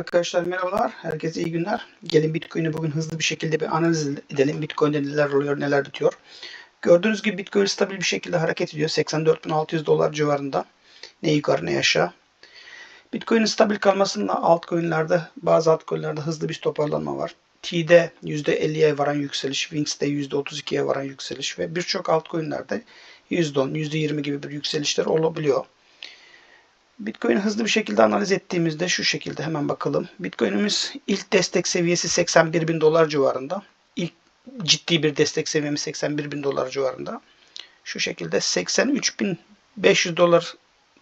Arkadaşlar merhabalar. Herkese iyi günler. Gelin Bitcoin'i bugün hızlı bir şekilde bir analiz edelim. Bitcoin'de neler oluyor, neler bitiyor. Gördüğünüz gibi Bitcoin stabil bir şekilde hareket ediyor. 84.600 dolar civarında. Ne yukarı ne aşağı. Bitcoin'in stabil kalmasında altcoin'lerde bazı altcoin'lerde hızlı bir toparlanma var. T'de %50'ye varan yükseliş, Wings'te %32'ye varan yükseliş ve birçok altcoin'lerde %10, %20 gibi bir yükselişler olabiliyor. Bitcoin hızlı bir şekilde analiz ettiğimizde şu şekilde hemen bakalım. Bitcoin'imiz ilk destek seviyesi 81 bin dolar civarında. İlk ciddi bir destek seviyemiz 81 bin dolar civarında. Şu şekilde 83 bin 500 dolar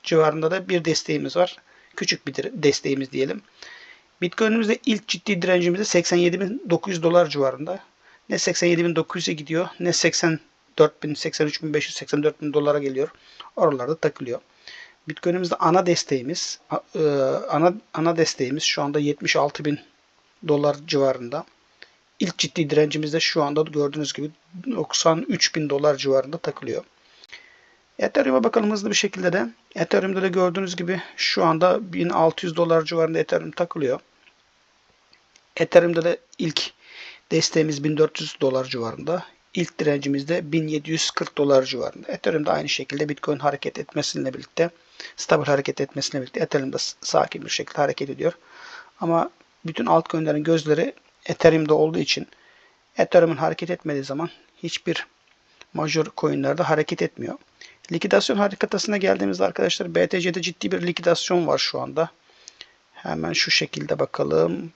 civarında da bir desteğimiz var. Küçük bir desteğimiz diyelim. Bitcoin'imizde ilk ciddi direncimiz de 87.900 dolar civarında. Ne 87.900'e gidiyor ne 84.000, 83.500, 84.000 dolara geliyor. Oralarda takılıyor. Bitcoin'imizde ana desteğimiz e, ana ana desteğimiz şu anda 76 bin dolar civarında. İlk ciddi direncimiz de şu anda gördüğünüz gibi 93 bin dolar civarında takılıyor. Ethereum'a bakalım hızlı bir şekilde de. Ethereum'da da gördüğünüz gibi şu anda 1600 dolar civarında Ethereum takılıyor. Ethereum'da da ilk desteğimiz 1400 dolar civarında. İlk direncimiz de 1740 dolar civarında. Ethereum'da aynı şekilde Bitcoin hareket etmesiyle birlikte stabil hareket etmesiyle birlikte Ethereum da sakin bir şekilde hareket ediyor. Ama bütün altcoin'lerin gözleri Ethereum'da olduğu için Ethereum'un hareket etmediği zaman hiçbir major coin'lerde hareket etmiyor. Likidasyon harikatasına geldiğimizde arkadaşlar BTC'de ciddi bir likidasyon var şu anda. Hemen şu şekilde bakalım.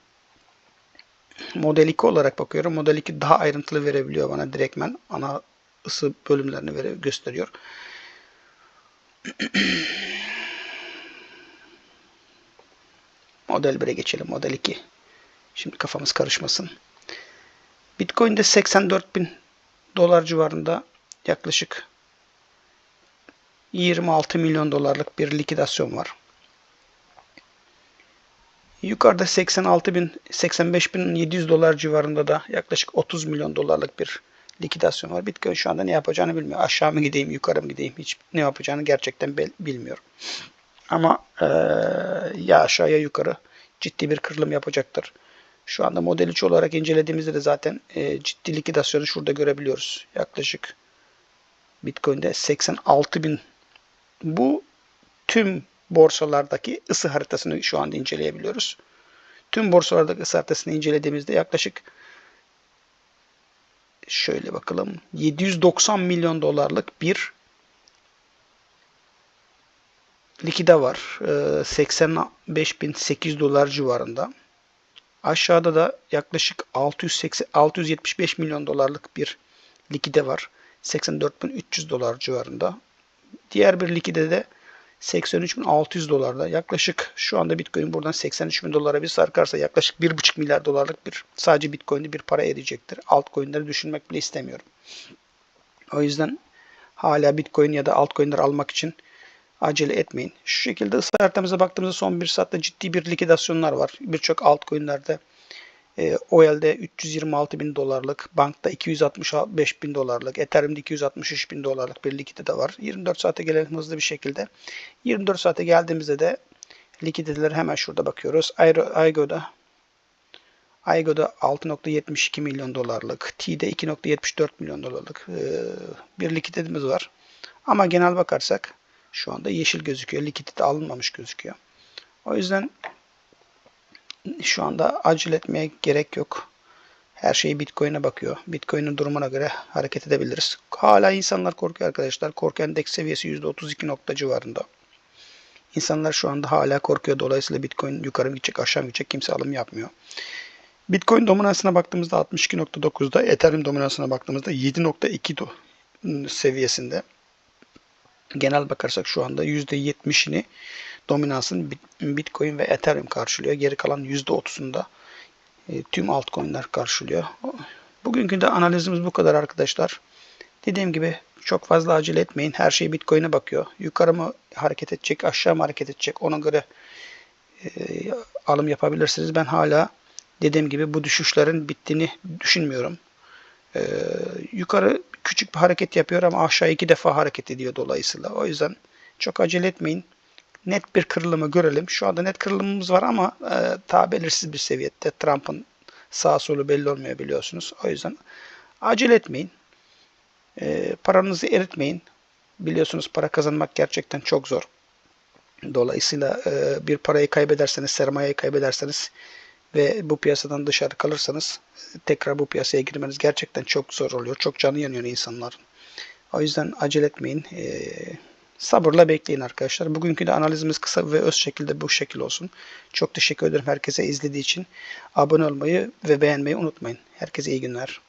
Model 2 olarak bakıyorum. Model 2 daha ayrıntılı verebiliyor bana direktmen. Ana ısı bölümlerini gösteriyor. Model 1'e geçelim. Model 2. Şimdi kafamız karışmasın. Bitcoin'de 84 bin dolar civarında yaklaşık 26 milyon dolarlık bir likidasyon var. Yukarıda 86 bin, 85 bin 700 dolar civarında da yaklaşık 30 milyon dolarlık bir likidasyon var. Bitcoin şu anda ne yapacağını bilmiyor. Aşağı mı gideyim, yukarı mı gideyim hiç ne yapacağını gerçekten bilmiyorum. Ama e, ya aşağı ya yukarı ciddi bir kırılım yapacaktır. Şu anda model 3 olarak incelediğimizde de zaten e, ciddi likidasyonu şurada görebiliyoruz. Yaklaşık Bitcoin'de 86 bin. Bu tüm borsalardaki ısı haritasını şu anda inceleyebiliyoruz. Tüm borsalardaki ısı haritasını incelediğimizde yaklaşık şöyle bakalım 790 milyon dolarlık bir likide var. 85.800 ee, dolar civarında. Aşağıda da yaklaşık 680, 675 milyon dolarlık bir likide var. 84.300 dolar civarında. Diğer bir likide de 83.600 dolarda. Yaklaşık şu anda Bitcoin buradan 83.000 dolara bir sarkarsa yaklaşık 1.5 milyar dolarlık bir sadece Bitcoin'de bir para edecektir. Altcoin'leri düşünmek bile istemiyorum. O yüzden hala Bitcoin ya da altcoin'ler almak için acele etmeyin. Şu şekilde ısı baktığımızda son bir saatte ciddi bir likidasyonlar var. Birçok altcoin'lerde e, OL'de 326 bin dolarlık, bankta 265 bin dolarlık, Ethereum'da 263 bin dolarlık bir likide de var. 24 saate gelelim hızlı bir şekilde. 24 saate geldiğimizde de likideleri hemen şurada bakıyoruz. Aygo'da Aygo'da 6.72 milyon dolarlık, T'de 2.74 milyon dolarlık e, bir likidimiz var. Ama genel bakarsak şu anda yeşil gözüküyor. Likidite alınmamış gözüküyor. O yüzden şu anda acele etmeye gerek yok. Her şey Bitcoin'e bakıyor. Bitcoin'in durumuna göre hareket edebiliriz. Hala insanlar korkuyor arkadaşlar. Korku endeks seviyesi %32 nokta civarında. İnsanlar şu anda hala korkuyor. Dolayısıyla Bitcoin yukarı mı gidecek, aşağı mı gidecek kimse alım yapmıyor. Bitcoin dominansına baktığımızda 62.9'da, Ethereum dominansına baktığımızda 7.2 seviyesinde. Genel bakarsak şu anda %70'ini dominansın Bitcoin ve Ethereum karşılıyor. Geri kalan %30'unda e, tüm altcoin'ler karşılıyor. Bugünkü de analizimiz bu kadar arkadaşlar. Dediğim gibi çok fazla acele etmeyin. Her şey Bitcoin'e bakıyor. Yukarı mı hareket edecek, aşağı mı hareket edecek ona göre e, alım yapabilirsiniz. Ben hala dediğim gibi bu düşüşlerin bittiğini düşünmüyorum. E, yukarı küçük bir hareket yapıyor ama aşağı iki defa hareket ediyor dolayısıyla. O yüzden çok acele etmeyin net bir kırılımı görelim. Şu anda net kırılımımız var ama e, daha belirsiz bir seviyede. Trump'ın sağ solu belli olmuyor biliyorsunuz. O yüzden acele etmeyin. E, paranızı eritmeyin. Biliyorsunuz para kazanmak gerçekten çok zor. Dolayısıyla e, bir parayı kaybederseniz, sermayeyi kaybederseniz ve bu piyasadan dışarı kalırsanız tekrar bu piyasaya girmeniz gerçekten çok zor oluyor. Çok canı yanıyor insanların. O yüzden acele etmeyin. E, sabırla bekleyin arkadaşlar. Bugünkü de analizimiz kısa ve öz şekilde bu şekil olsun. Çok teşekkür ederim herkese izlediği için. Abone olmayı ve beğenmeyi unutmayın. Herkese iyi günler.